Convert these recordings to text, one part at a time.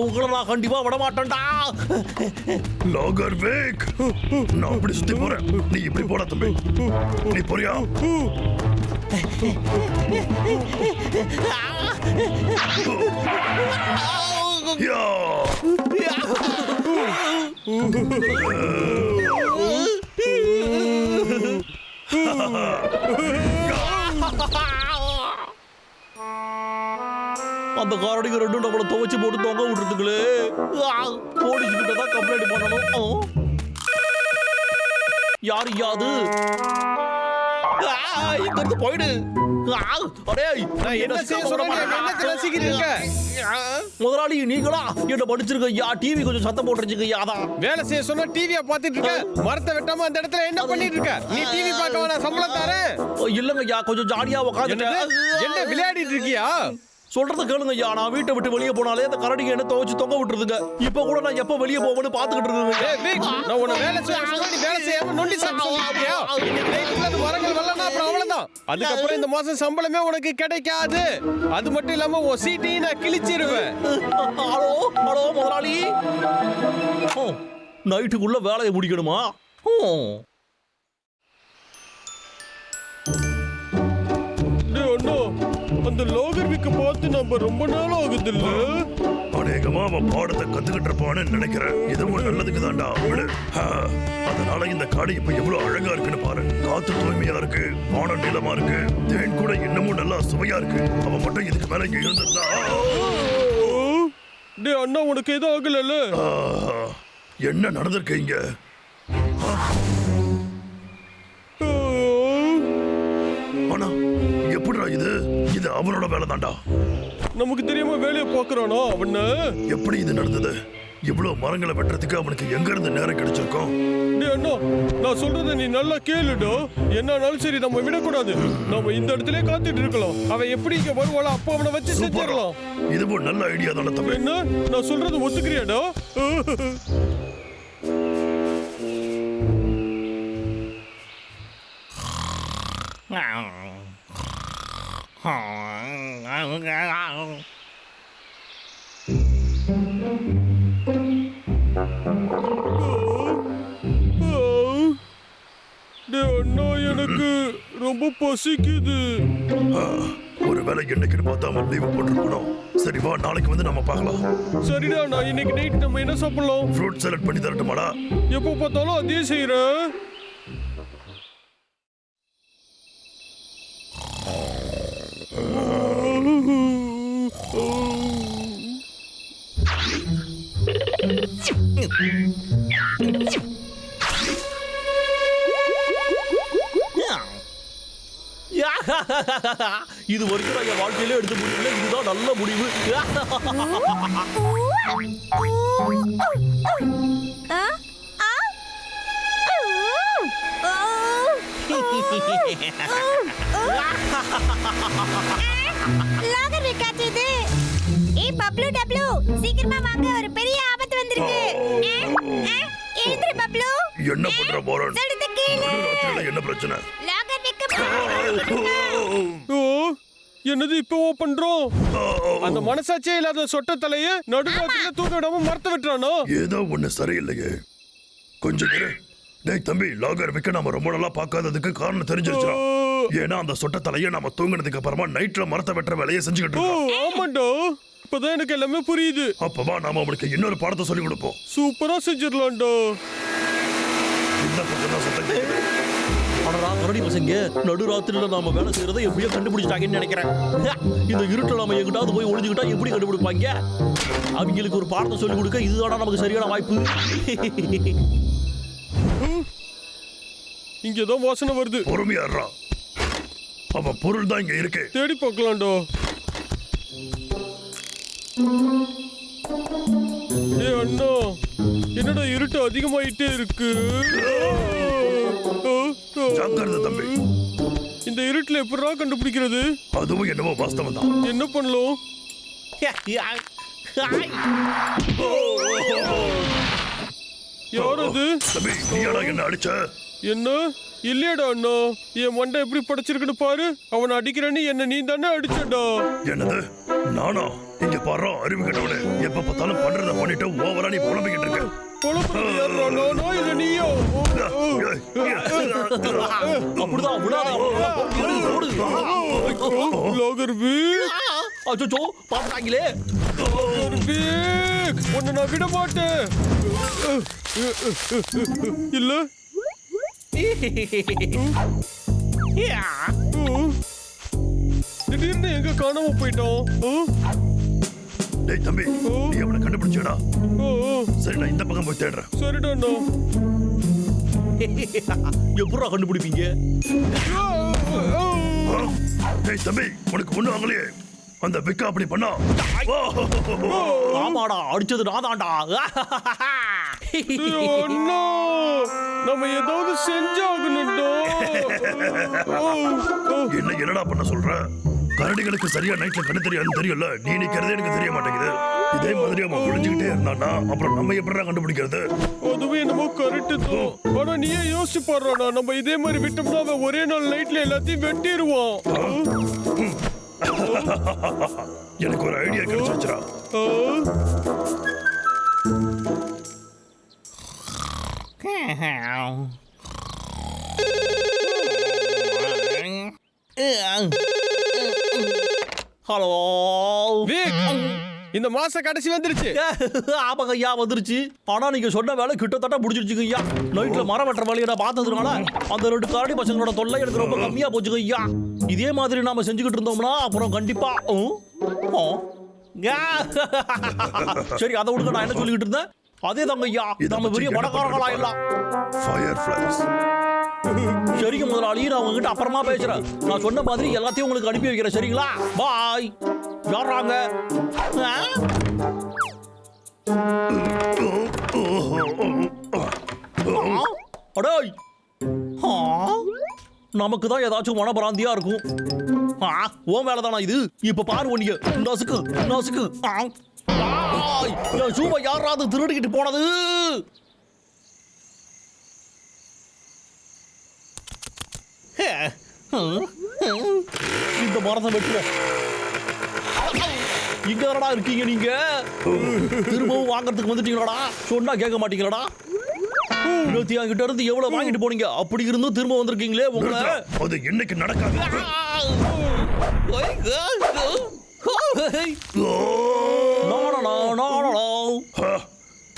உங்களை நான் கண்டிப்பா விட மாட்டேன்டா லாகர் வேக் நான் அப்படி சுத்தி போறேன் நீ இப்படி போட தம்பி நீ போறியா யா அந்த காரடிங்க ரெண்டும் நம்மளை துவைச்சு போட்டு தொங்க விட்டுருதுங்களே. போலீஸ் கிட்ட தான் கம்ப்ளைண்ட் பண்ணணும். யார் யாது இங்க இருந்து போயிடு? முதலாளி நீங்களா? என்ன படிச்சிருக்க யா டிவி கொஞ்சம் சத்தம் போட்டுருச்சுங்க யாதான் வேலை செய்ய சொன்னா டிவிய பாத்துட்டு இருக்க. மரத்தை வெட்டாம அந்த இடத்துல என்ன பண்ணிட்டு இருக்க? நீ டிவி பார்க்க வேணாம் சம்பளம் தரேன். இல்லங்க யா கொஞ்சம் ஜாலியா உட்காந்துட்டு என்ன விளையாடிட்டு இருக்கியா? சொல்றத கேளுங்க ஐயா நான் வீட்டை விட்டு வெளியே போனாலே அந்த கரடிங்க என்ன துவைச்சு தொங்க விட்டுருதுங்க. இப்ப கூட நான் எப்ப வெளியே போவேன்னு பாத்துக்கிட்டு நான் உன்னை வேலை செய்ய வேலை செய்யாம நொண்டி சாப்பிட்டு மரங்கள் வரலன்னா அப்புறம் அவ்வளவுதான். அதுக்கப்புறம் இந்த மாசம் சம்பளமே உனக்கு கிடைக்காது. அது மட்டும் இல்லாம உன் சீட்டையும் நான் கிழிச்சிருவேன். ஹலோ ஹலோ முதலாளி. நைட்டுக்குள்ள வேலையை முடிக்கணுமா? அந்த லோகர் விக்க பார்த்து நம்ம ரொம்ப நாள் ஆகுது இல்ல அநேகமா அவன் பாடத்தை கத்துக்கிட்டு இருப்பான்னு நினைக்கிறேன். இதுவும் நல்லதுக்கு தான்டா விடு. அதனால இந்த காடு இப்ப எவ்வளவு அழகா இருக்குன்னு பாரு. காத்து தூய்மையா இருக்கு வானம் நீளமா இருக்கு. தேன் கூட இன்னமும் நல்லா சுவையா இருக்கு. அவன் மட்டும் இதுக்கு மேல இங்க இருந்திருந்தா. டேய் அண்ணா உனக்கு எதுவும் ஆகலல்ல? என்ன நடந்திருக்கு இங்க? அவனோட வேலை தான்டா நமக்கு தெரியாம வேலையை பாக்குறானா அவன? எப்படி இது நடந்தது? இவ்வளவு மரங்களை வெட்டுறதுக்கு அவனுக்கு எங்க இருந்து நேரம் கிடைச்சிருக்கும்? அண்ணா நான் சொல்றத நீ நல்லா கேளுடா. என்னானாலும் சரி நம்ம விடக்கூடாது. நம்ம இந்த இடத்துல காத்துட்டு இருக்கலாம். அவன் எப்படி இங்க வருவாளோ அப்போ அவனை வச்சு செஞ்சிடலாம். இதுவும் நல்ல ஐடியா தானே தம்பி. என்ன? நான் சொல்றது ஒத்துக்கிறியாடா? எனக்கு ரொம்ப பசிக்குது ஆ, ஒருவேளை என்னைக்குன்னு பார்த்து லீவு போட்டுருக்கணும். சரி வா நாளைக்கு வந்து நம்ம பார்க்கலாம். சரிடா நான் இன்னைக்கு நைட் நம்ம என்ன சாப்பிடலாம்? ஃப்ரூட் செலக்ட் பண்ணி தரட்டுமாடா. எப்போ பார்த்தாலும் அதே செய்யறேன் இது வரைக்கும் நான் என் வாழ்க்கையில எடுத்த முடிவுல இதுதான் நல்ல முடிவு? லாகர் வைக்காச்சு இது பப்ளு டப்ளு சீக்கிரமா வாங்க ஒரு பெரிய எழுந்திரு பப்ளு. என்ன பண்ற போறன்? சொல்றது கேளு. ராத்திரில என்ன பிரச்சனை? லாகர் வைக்க ஓ என்னது இப்போ பண்றோம் அந்த மனசாட்சியே இல்லாத சொட்ட தலைய நடுராத்திரில தூக்க விடாம மரத்தை வெட்டுறானோ? ஏதோ ஒண்ணு சரியில்லையே. கொஞ்சம் இரு. டேய் தம்பி லாகர் விக்க நாம ரொம்ப நாளா பார்க்காததுக்கு காரணம் தெரிஞ்சிருச்சா ஏன்னா அந்த சொட்ட தலையை நாம தூங்குனதுக்கு அப்புறமா நைட்ல மரத்தை வெட்டுற வேலையை செஞ்சுக்கிட்டு இருக்கோம். ஆமாண்டா. இப்பதான் எனக்கு எல்லாமே புரியுது. அப்பவா நாம அவனுக்கு இன்னொரு பாடத்தை சொல்லி கொடுப்போம். சூப்பரா செஞ்சிடலாம்டா. இந்த பக்கம் தான் சத்தம் கேக்குது. அடடா கரடி பசங்க நடுராத்திரில நாம வேலை செய்யறதை எப்படியோ கண்டுபிடிச்சிட்டாங்கன்னு நினைக்கிறேன். இந்த இருட்டில் நாம எங்கிட்டாவது போய் ஒளிஞ்சுக்கிட்டா எப்படி கண்டுபிடிப்பாங்க? அவங்களுக்கு ஒரு பாடத்தை சொல்லி கொடுக்க இதுதானா நமக்கு சரியான வாய்ப்பு. இங்கதான் வாசனை வருது. பொறுமையா இருடா. அவன் பொருள் தான் இங்க இருக்கு. தேடி பார்க்கலாம்டா. ஏய் அண்ணா என்னடா இருட்டு அதிகமாயிட்டே இருக்கு? ஜாக்கிரதை தம்பி. இந்த இருட்டுல எப்படிடா கண்டுபிடிக்கிறது? அதுவும் என்னவோ வாஸ்தவம் தான். என்ன பண்ணலாம்? யார் அது? தம்பி நீயாடா என்ன அடிச்ச? என்ன? இல்லையாடா அண்ணா என் மண்டை எப்படி படைச்சிருக்குன்னு பாரு. அவனை அடிக்கிறேன்னு என்ன நீ தானே அடிச்சடா. என்னது? நானா? இங்க பாரு அறிவு கட்டவனே எப்ப பார்த்தாலும் பண்றத பண்ணிட்டு ஓவரா நீ புலம்பிக்கிட்டு இருக்க. அச்சோ பாத்துட்டாங்களே உன்னை நான் விட மாட்டேன். இல்ல? திடீர்னு எங்க காணாம போயிட்டோம்? டேய் தம்பி நீ அவனை கண்டுபிடிச்சடா. சரி நான் இந்த பக்கம் போய் தேடுறேன். சரிடா. எப்படா கண்டுபிடிப்பீங்க? டேய் தம்பி உனக்கு ஒண்ணும் ஆகலையே. அந்த விக்கா அப்படி பண்ணா. ஓ! ஆமாடா அடிச்சது அண்ணா. நம்ம ஏதாவது செஞ்சாகணும்டா. என்ன என்னடா பண்ண சொல்ற? கரடிகளுக்கு சரியா நைட்ல கண்ணு தெரியாதுன்னு தெரியல. நீ நிக்கிறதே எனக்கு தெரிய மாட்டேங்குது. இதே மாதிரி அவன் ஒளிஞ்சுக்கிட்டே இருந்தானா அப்புறம் நம்ம எப்படிடா கண்டுபிடிக்கிறது? அதுவும் என்னமோ கரெக்ட் தான் ஆனா நீயே யோசிச்சு பாடுறானா நம்ம இதே மாதிரி விட்டோம்னா அவன் ஒரே நாள் நைட்ல எல்லாத்தையும் வெட்டிடுவான். எனக்கு ஒரு ஐடியா கிடைச்சிருச்சுடா ஆ? ஹலோ விக், இந்த மாச கடைசி வந்துருச்சு. ஆமாங்க ஐயா வந்துருச்சு. ஆனா நீங்க சொன்ன வேலை கிட்டத்தட்ட முடிஞ்சிருச்சுங்க ஐயா. நைட்ல மரம் வெட்டுற வேலையை நான் பார்த்ததுனால அந்த ரெண்டு கரடி பசங்களோட தொல்லை எனக்கு ரொம்ப கம்மியா போச்சுங்க ஐயா. இதே மாதிரி நாம செஞ்சுக்கிட்டு இருந்தோம்னா அப்புறம் கண்டிப்பா. சரி அதை விடுங்க நான் என்ன சொல்லிக்கிட்டு இருந்தேன்? அதே தாங்க ஐயா இதை நம்ம பெரிய பணக்காரங்களா? எல்லாம் சரிங்க முதலாளி நான் உங்ககிட்ட அப்புறமா பேசுறேன். நான் சொன்ன மாதிரி எல்லாத்தையும் உங்களுக்கு அனுப்பி வைக்கிறேன் சரிங்களா? பாய். யாராங்க ஆ? அடேய். ஆ? நமக்கு தான் ஏதாச்சும் மனப்பிராந்தியா இருக்கும். ஆ, ஓ வேலை தானா இது? இப்ப பாரு ஒன்னிய நசுக்கு நசுக்கு ஆய், என் சூப்பை யாராவது திருடிக்கிட்டு போனது? இந்த மரத்தை வெட்டுவோம் இங்க தானடா இருக்கீங்க நீங்க? திரும்பவும் வாங்குறதுக்கு வந்துட்டீங்களாடா? சொன்னா கேட்க மாட்டீங்களாடா? இருபத்தி கிட்ட இருந்து எவ்வளவு வாங்கிட்டு போனீங்க? அப்படி இருந்தும் திரும்ப வந்திருக்கீங்களே உங்களை. அது இன்னைக்கு நடக்காது?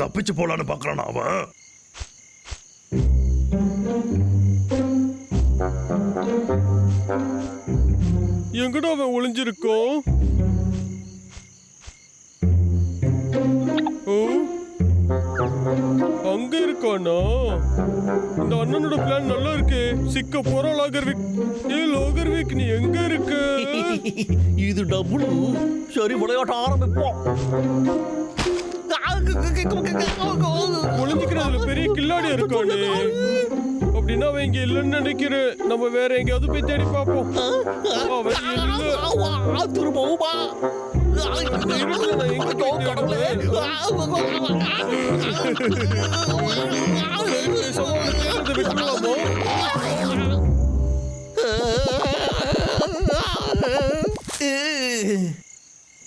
தப்பிச்சு போலான்னு பாக்குறான் அவன்? எங்கடா அவன் ஒளிஞ்சிருக்கோம் ஓ, அங்க இருக்கானா? இந்த அண்ணனோட பிளான் நல்லா இருக்கு. சிக்க போறா லாகர்விக். ஏ லாகர்விக் நீ எங்க இருக்க? இது டபுள் சரி விளையாட்ட ஆரம்பிப்போம். ஒளிஞ்சுக்கிறதுல பெரிய கில்லாடி இருக்கானே. அப்படின்னா அவன் இங்க இல்லைன்னு நினைக்கிறேன். நம்ம வேற எங்கேயாவது போய் தேடி பார்ப்போம். அவன் இல்ல திரும்பவுமா பேசாம அவனை தேடுறதை விட்டுருலாமோ?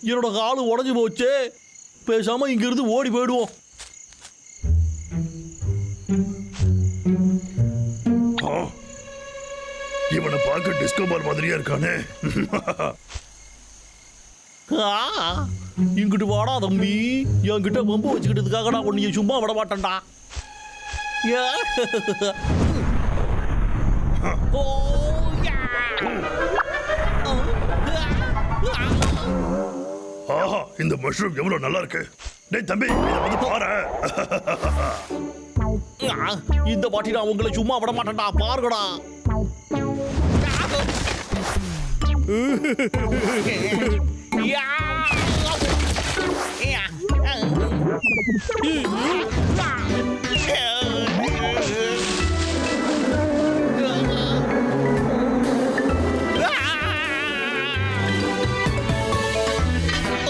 என்னோட காலு உடைஞ்சு போச்சு. பேசாம இங்க இருந்து ஓடி போயிடுவோம். பார்க்க டிஸ்கோ பால் மாதிரியா இருக்கானே. இங்கிட்டு வாடா தம்பி. என்கிட்ட பம்பு வச்சுக்கிட்டதுக்காக நான் உன்னைய சும்மா விட மாட்டேன்டா. ஆஹா இந்த மஷ்ரூம் எவ்வளவு நல்லா இருக்கு. டேய் தம்பி இதை வந்து பாரு. இந்த வாட்டி நான் உங்களை சும்மா விட மாட்டேன்டா. பாருங்கடா. 嗯，嘿嘿嘿嘿嘿，呀，呀，嗯，嗯，哇，啊，哦，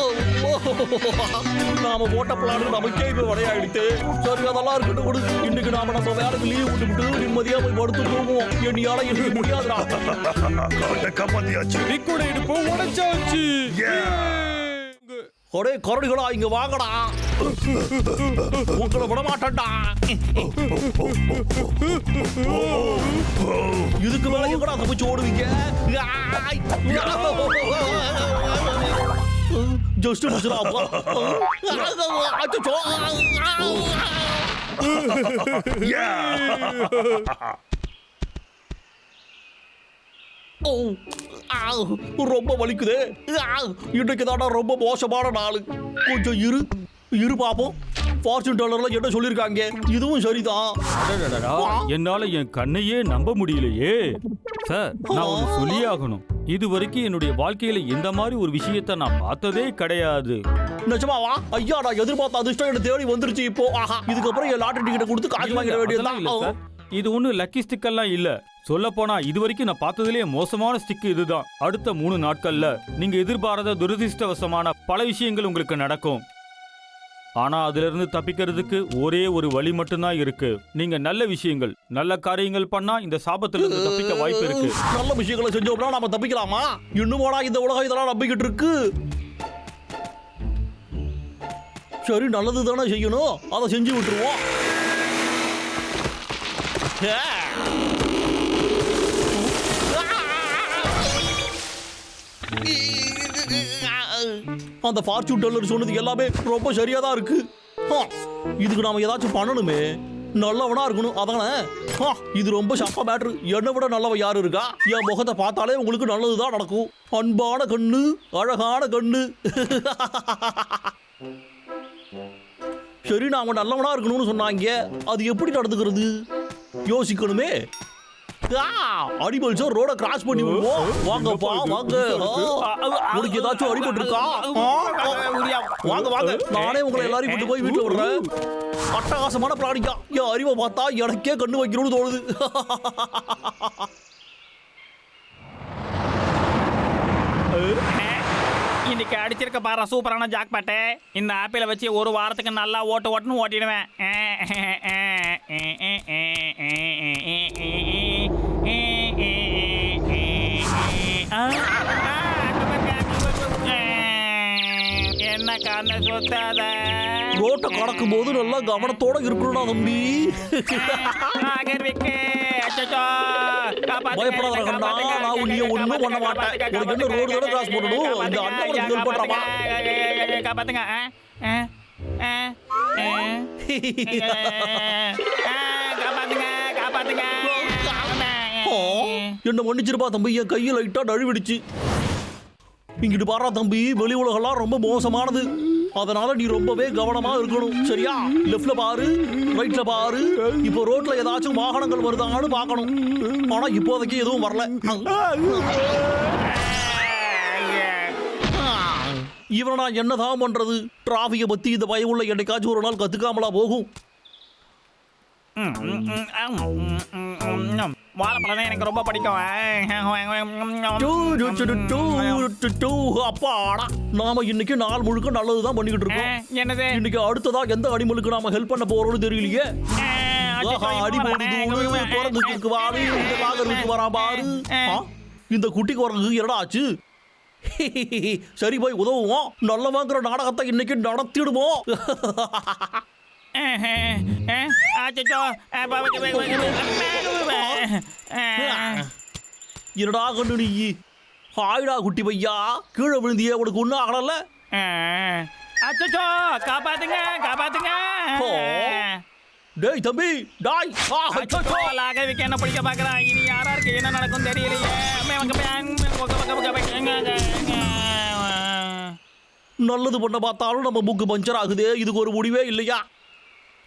நாம போட்ட பிளான் நமக்கே இப்ப விளையாடிட்டு சரி அதெல்லாம் இருக்கட்டும் விடு. இன்னைக்கு நாம நம்ம வேலைக்கு லீவ் விட்டுவிட்டு நிம்மதியா போய் படுத்து தூங்குவோம். என்னையால எனக்கு முடியாதுடா. காட்டை காப்பாத்தியாச்சு. விக்கோட இடுப்பு உடைச்சாச்சு! ஒரே கரடிகளா இங்க வாங்கடா. உங்களை விட மாட்டேன்டா இதுக்கு மேல எங்கடா தப்பிச்சு ஓடுவீங்க ஜஸ்ட் மிஸ்ராப்பா அச்சோ ரொம்ப வலிக்குதே. இன்னைக்கு தாடா ரொம்ப மோசமான நாள். கொஞ்சம் இரு இரு பாப்போம். ஃபார்ச்சூன் டாலர்ல என்ன சொல்லியிருக்காங்க இதுவும் சரிதான். என்னால என் கண்ணையே நம்ப முடியலையே. சார் நான் ஒன்று சொல்லியே ஆகணும். இது வரைக்கும் என்னுடைய வாழ்க்கையில இந்த மாதிரி ஒரு விஷயத்தை நான் பார்த்ததே கிடையாது. நிஜமாவா? ஐயா நான் எதிர்பார்த்த அதிர்ஷ்டம் என்ன தேடி வந்துருச்சு இப்போ. ஆஹா இதுக்கப்புறம் என் லாட்டரி டிக்கெட்டை கொடுத்து காசு வாங்கிட வேண்டியதுதான். இது ஒன்றும் லக்கி ஸ்டிக்கெல்லாம் இல்ல. சொல்ல போனா இது வரைக்கும் நான் பார்த்ததுலேயே மோசமான ஸ்டிக் இதுதான். அடுத்த மூணு நாட்கள்ல நீங்க எதிர்பாராத துரதிர்ஷ்டவசமான பல விஷயங்கள் உங்களுக்கு நடக்கும். ஆனா அதிலிருந்து தப்பிக்கிறதுக்கு ஒரே ஒரு வழி மட்டும்தான் இருக்கு. நீங்க நல்ல விஷயங்கள் நல்ல காரியங்கள் பண்ணா இந்த சாபத்துல இருந்து தப்பிக்க வாய்ப்பு இருக்கு. நல்ல விஷயங்களை செஞ்சோம்னா நாம தப்பிக்கலாமா? இன்னுமோடா இந்த உலகம் இதெல்லாம் நம்பிக்கிட்டு இருக்கு. சரி நல்லது தானே செய்யணும். அதை செஞ்சு விட்டுருவோம். ஏ. அந்த ஃபார்ச்சூன் டெல்லர் சொன்னது எல்லாமே ரொம்ப சரியாக தான் இருக்கு. ஆ, இதுக்கு நாம ஏதாச்சும் பண்ணணுமே. நல்லவனா இருக்கணும் அதானே? ஆ, இது ரொம்ப சப்பா மேட்ரு என்னை விட நல்லவன் யாரு இருக்கா? என் முகத்தை பார்த்தாலே உங்களுக்கு நல்லதுதான் நடக்கும். அன்பான கண்ணு அழகான கண்ணு. சரி நாம நல்லவனா இருக்கணும்னு சொன்னாங்க. அது எப்படி நடந்துக்கிறது? யோசிக்கணுமே. ஆ, அடிபல்சோ ரோட கிராஸ் பண்ணி விடுவோம் வாங்க ஆ, உனக்கு ஏதாச்சும் அடிபட்டு இருக்கா வாங்க வாங்க நானே உங்களை எல்லாரையும் கொண்டு போய் வீட்டுல விடுறேன் அட்டகாசமான பிளானிக்கா என் அறிவை பார்த்தா எனக்கே கண்ணு வைக்கணும்னு தோணுது இன்னைக்கு அடிச்சிருக்க பாரு சூப்பரான ஜாக் பாட்டு இந்த ஆப்பிள வச்சு ஒரு வாரத்துக்கு நல்லா ஓட்டு ஓட்டுன்னு ஓட்டிடுவேன் என்ன கண்ண சுத்தாத ரோட்டை கடக்கும் போது நல்லா கவனத்தோட இருக்கணும்டா தம்பி பயப்படாத கண்ணா நான் உன்னைய ஒண்ணும் பண்ண மாட்டேன். உனக்கு என்ன ரோடு தானே கிராஸ் பண்ணணும். இந்த அண்ணன் ஹெல்ப் பண்றாமா காப்பாத்துங்க. காப்பாத்துங்க. காப்பாத்துங்க என்ன மன்னிச்சிருப்பா தம்பி. என் கையில் லைட்டா நழுவிடுச்சு. இங்கிட்டு பாரா தம்பி. வெளி உலகம்லாம் ரொம்ப மோசமானது. அதனால நீ ரொம்பவே கவனமா இருக்கணும் சரியா லெஃப்ட்ல பாரு ரைட்ல பாரு இப்போ ரோட்ல ஏதாச்சும் வாகனங்கள் வருதான்னு பார்க்கணும் ஆனா இப்போதைக்கு எதுவும் வரல இவனை நான் என்னதான் பண்றது டிராஃபிக்கை பத்தி இந்த பயம் உள்ள என்னைக்காச்சும் ஒரு நாள் கத்துக்காமலா போகும் வாழைப்பழம் எனக்கு ரொம்ப பிடிக்கும். டூ, டு, அப்பாடா நாம இன்னைக்கு நாள் முழுக்க நல்லதுதான் பண்ணிக்கிட்டு இருக்கோம் என்னது இன்னைக்கு அடுத்ததா எந்த அனிமலுக்கு நாம ஹெல்ப் பண்ண போறோம்னு தெரியலையே ஆ, அடி போடு வரானே, தூளு, இந்த காகருக்கு வரா பாரு குட்டி குரங்கு என்னடா ஆச்சு சரி போய் உதவுவோம் நல்ல நல்லவங்கிற நாடகத்தை இன்னைக்கு நடத்திடுவோம் ஆ, என்னடா கண்ணு நீ? ஹாய்டா குட்டி பையா. கீழே விழுந்தியே உனக்கு ஒன்றும் ஆகலல்ல? ஆ, அச்சச்சோ, காப்பாத்துங்க காப்பாத்துங்க. டேய் தம்பி டாய். அச்சச்சோ. லாகவிக்கு என்ன பிடிக்க பார்க்கறான்? இனி யாரா இருக்கு என்ன நடக்கும் தெரியலையே. நல்லது பண்ண பார்த்தாலும் நம்ம மூக்கு பஞ்சர் ஆகுதே. இதுக்கு ஒரு முடிவே இல்லையா?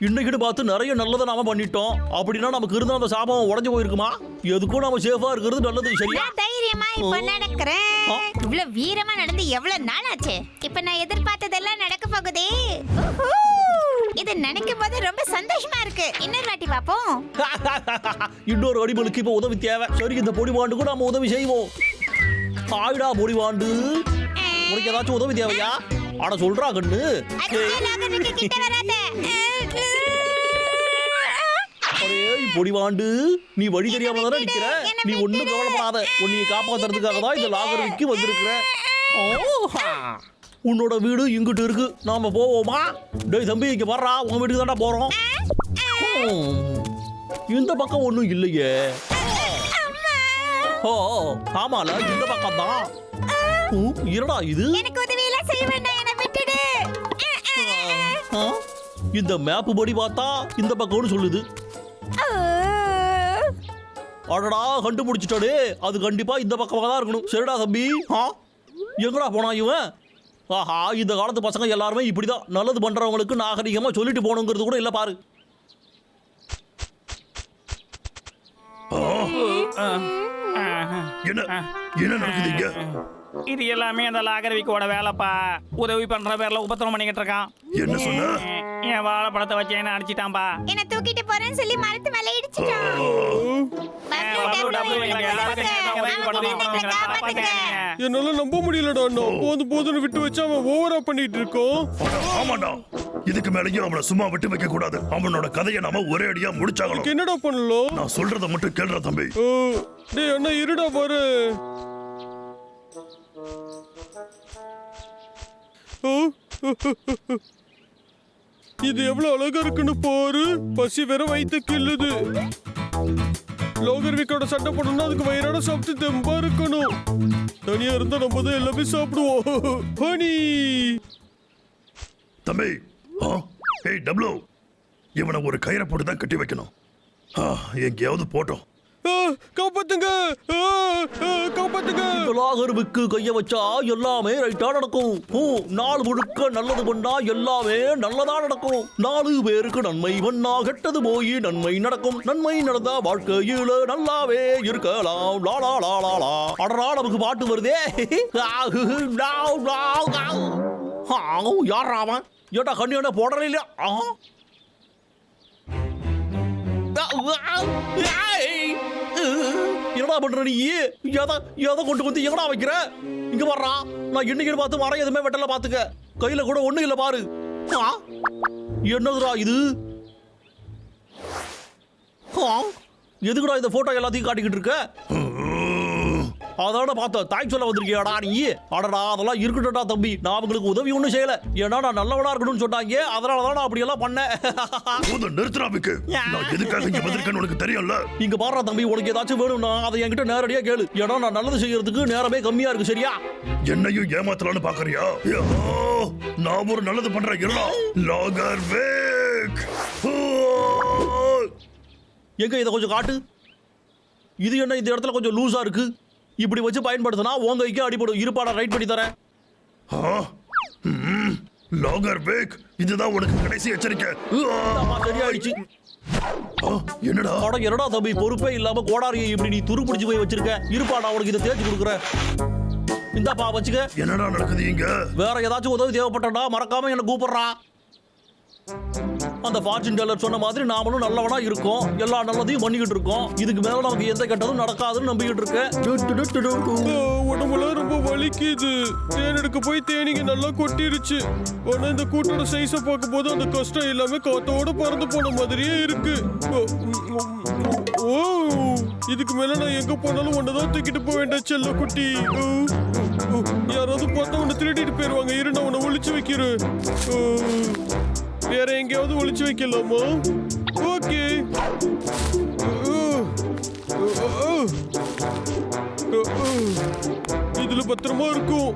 இன்னைக்குன்னு பார்த்து நிறைய நல்லதை நாம பண்ணிட்டோம். அப்படின்னா நமக்கு இருந்த அந்த சாபம் உடஞ்சு போயிருக்குமா? எதுக்கும் நாம சேஃபா இருக்கிறது நல்லது சரியா? தைரியமா இப்ப நடக்கிறேன். இவ்வளவு வீரமா நடந்து எவ்வளவு நாள் ஆச்சு இப்ப நான் எதிர்பார்த்ததெல்லாம் நடக்க போகுதே. இது நினைக்கும் போது ரொம்ப சந்தோஷமா இருக்கு. இன்னொரு வாட்டி பாப்போம். இன்னொரு அடிமலுக்கு இப்ப உதவி தேவை. சரி இந்த பொடிவாண்டுக்கும் நாம உதவி செய்வோம். ஆயிடா பொடிவாண்டு. உனக்கு ஏதாச்சும் உதவி தேவையா? ஆட சொல்றா கண்ணு. பொடிவாண்டு நீ வழி தெரியாம தானே நிக்கிற? நீ ஒண்ணும் கவலைப்படாத. உன்னைய காப்பாத்துறதுக்காக தான் இந்த லாகரிக்கு வந்திருக்கிற. ஓஹா உன்னோட வீடு இங்கிட்டு இருக்கு. நாம போவோமா? டேய் தம்பி இங்க வர்றா. உன் வீட்டுக்கு தான்டா போறோம். இந்த பக்கம் ஒண்ணும் இல்லையே. ஓ ஆமால இந்த பக்கம் தான் இருடா இது? எனக்கு இந்த மேப் படி பார்த்தா இந்த பக்கம்னு சொல்லுது. அடடா கண்டுபிடிச்சிட்டாடே அது கண்டிப்பா இந்த பக்கமாக தான் இருக்கணும். சரிடா தம்பி. ஆ? எங்கடா போனா இவன்? ஆஹா இந்த காலத்து பசங்க எல்லாருமே இப்படிதான். நல்லது பண்றவங்களுக்கு நாகரிகமா சொல்லிட்டு போகணுங்கிறது கூட இல்ல பாரு. என்ன? என்ன இது எல்லாமே அந்த லாகரவிக்கோட வேலைப்பா. உதவி பண்ற பேர்ல உபத்திரம் பண்ணிக்கிட்டு இருக்கான். என்ன சொன்ன? என் வாழைப்பழத்தை வச்சு என்ன அடிச்சிட்டான்பா? என்ன தூக்கிட்டு போறேன்னு சொல்லி மரத்து மேல இடிச்சிட்டான். என்னால நம்ப முடியலடா அண்ணா. போதும் போதும்னு விட்டு வச்சு அவன் ஓவரா பண்ணிட்டு இருக்கோம். அட, ஆமாண்டா. இதுக்கு மேலேயும் அவனை சும்மா விட்டு வைக்க கூடாது அவனோட கதையை நாம ஒரே அடியா முடிச்சாகணும். என்னடா பண்ணலாம் நான் சொல்றத மட்டும் கேளுடா தம்பி. ஓ, டேய் அண்ணா இருடா பாரு ஓ, இது எவ்வளவு அழகா இருக்குன்னு போரு. பசி வேற வயித்து கிள்ளுது. லோகர்விக்கோட சண்டை போடணும்னா அதுக்கு வயிறோட சாப்பிட்டு தெம்பா இருக்கணும். தனியா இருந்தா நம்ம தான் எல்லாமே சாப்பிடுவோம். ஹனி. தம்பி ஆ? ஏய் டபுள்யூ இவனை ஒரு கயிறை போட்டு தான் கட்டி வைக்கணும். ஆ, எங்கேயாவது போட்டோம். காப்பாத்துங்க. காப்பாத்துங்க. லாகர்வுக்கு கைய வச்சா எல்லாமே ரைட்டா நடக்கும். ஹூ, நாள் முழுக்க நல்லது பண்ணா எல்லாமே நல்லதா நடக்கும். நாலு பேருக்கு நன்மை பண்ணா கெட்டது போய் நன்மை நடக்கும். நன்மை நடந்தா வாழ்க்கையில நல்லாவே இருக்கலாம். லா லாலா லா அடரா நமக்கு பாட்டு வருதே. ஆஹு, லாவ், அவன்? ஏட்டா கண்ணு என்ன போடல இல்லையா? ஆ என்னடா பண்ற நீ? எதை எதை கொண்டு வந்து எங்கடா வைக்கிற? இங்க வர்றா நான் இன்னைக்கு பார்த்து வர எதுவுமே வெட்டல பாத்துக்க கையில கூட ஒண்ணு இல்ல பாரு. என்னதுடா இது? எதுக்குடா இந்த போட்டோ எல்லாத்தையும் காட்டிக்கிட்டு இருக்க? அதோட பார்த்தேன் தாய் சொல்ல வந்திருக்கியாடா நீ? அடடா அதெல்லாம் இருக்கட்டும்டா தம்பி. நான் அவங்களுக்கு உதவி ஒன்றும் செய்யல. ஏன்னா நான் நல்லவனா இருக்கணும்னு சொன்னாங்க அதனால தான் நான் அப்படி எல்லாம் பண்ணேன் போதும் நிறுத்துறாவுக்கு நான் எதுக்காக இங்க வந்திருக்கேன்னு உனக்கு தெரியும்ல? இங்க பாடுறா தம்பி உனக்கு ஏதாச்சும் வேணும்னா அதை என்கிட்ட நேரடியா கேளு. ஏன்னா நான் நல்லது செய்யறதுக்கு நேரமே கம்மியா இருக்கு சரியா? என்னையும் ஏமாத்தலாம்னு பாக்குறியா? நான் ஒரு நல்லது பண்றேன் இருடா. லாகர் வேக் எங்க இதை கொஞ்சம் காட்டு? இது என்ன இந்த இடத்துல கொஞ்சம் லூஸா இருக்கு? இப்படி வச்சு பயன்படுத்தினா உங்க கைக்கு அடிபடும். இருப்பாடா ரைட் பண்ணி தரேன். லாகர் வேக் இதுதான் உனக்கு கடைசி எச்சரிக்கை. சரியாயிடுச்சு. என்னடா? அட என்னடா தம்பி பொறுப்பே இல்லாம கோடாரியை இப்படி நீ துரு பிடிச்சு போய் வச்சிருக்க? இருப்பாடா உனக்கு இதை தேய்ச்சி கொடுக்குறேன். இந்தாப்பா வச்சுக்க. என்னடா நடக்குது இங்க? வேற ஏதாச்சும் உதவி தேவைப்பட்டா மறக்காம என்ன கூப்பிடுறா. அந்த ஃபார்ச்சூன் டெல்லர் சொன்ன மாதிரி நாமளும் நல்லவனா இருக்கோம். எல்லா நல்லதையும் பண்ணிக்கிட்டு இருக்கோம். இதுக்கு மேல நமக்கு எந்த கெட்டதும் நடக்காதுன்னு நம்பிக்கிட்டு. ஆ, உடம்புலாம் ரொம்ப வலிக்குது. தேன் எடுக்க போய் தேனீங்க நல்லா கொட்டிருச்சு. ஆனா இந்த கூட்டோட சைஸ பார்க்கும்போது அந்த கஷ்டம் எல்லாமே காத்தோட பறந்து போன மாதிரியே இருக்கு. ஓ, ஓ இதுக்கு மேல நான் எங்க போனாலும் ஒன்னதான் தூக்கிட்டு போக வேண்டாம் செல்ல குட்டி யாராவது பார்த்தா உன்னை திருடிட்டு போயிருவாங்க. இரு நான் உன்னை ஒளிச்சு வைக்கிறேன். ஓ, வேற எங்கேயாவது ஒளிச்சு வைக்கலாமா? ஓகே. இதுல பத்திரமா இருக்கும்.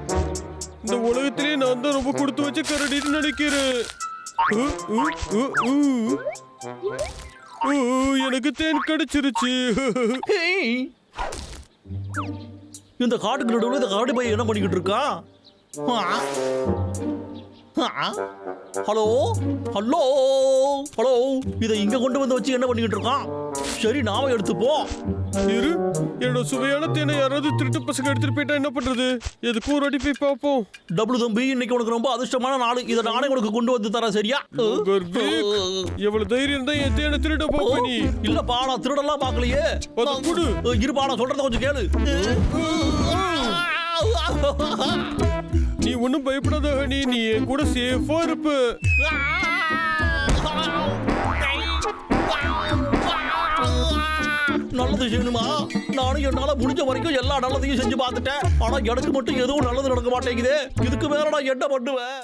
இந்த உலகத்திலேயே நான் தான் ரொம்ப கொடுத்து வச்ச கரடின்னு நினைக்கிறேன். உ, எனக்கு தேன் கிடைச்சிருச்சு. இந்த காட்டுக்கு நடுவில் இந்த காடு பையன் என்ன பண்ணிக்கிட்டு இருக்கா ஹலோ? ஹலோ? ஹலோ? இதை இங்க கொண்டு வந்து வச்சு என்ன பண்ணிக்கிட்டு இருக்கான்? சரி நாம எடுத்துப்போம் இரு என்னோட சுவையான தேனை யாராவது திருட்டு பசங்க எடுத்துட்டு போயிட்டா என்ன பண்றது? எதுக்கும் ஒரு அடி போய் பார்ப்போம்? டபுள் தம்பி இன்னைக்கு உனக்கு ரொம்ப அதிர்ஷ்டமான நாள். இதை நானே உனக்கு கொண்டு வந்து தரேன் சரியா? எவ்வளவு தைரியம் தான் என் தேனை திருட பாப்ப நீ. இல்லப்பா நான் அதை கொடு. இருப்பா நான் சொல்றத கொஞ்சம் கேளு. ஒன்றும் பயப்படாத ஹனி நீ என் கூட சேஃபா இருப்ப. நல்லது செய்யணுமா? நானும் என்னால முடிஞ்ச வரைக்கும் எல்லா நல்லதையும் செஞ்சு பார்த்துட்டேன். ஆனா எனக்கு மட்டும் எதுவும் நல்லது நடக்க மாட்டேங்குது. இதுக்கு மேல நான் என்ன பண்ணுவேன்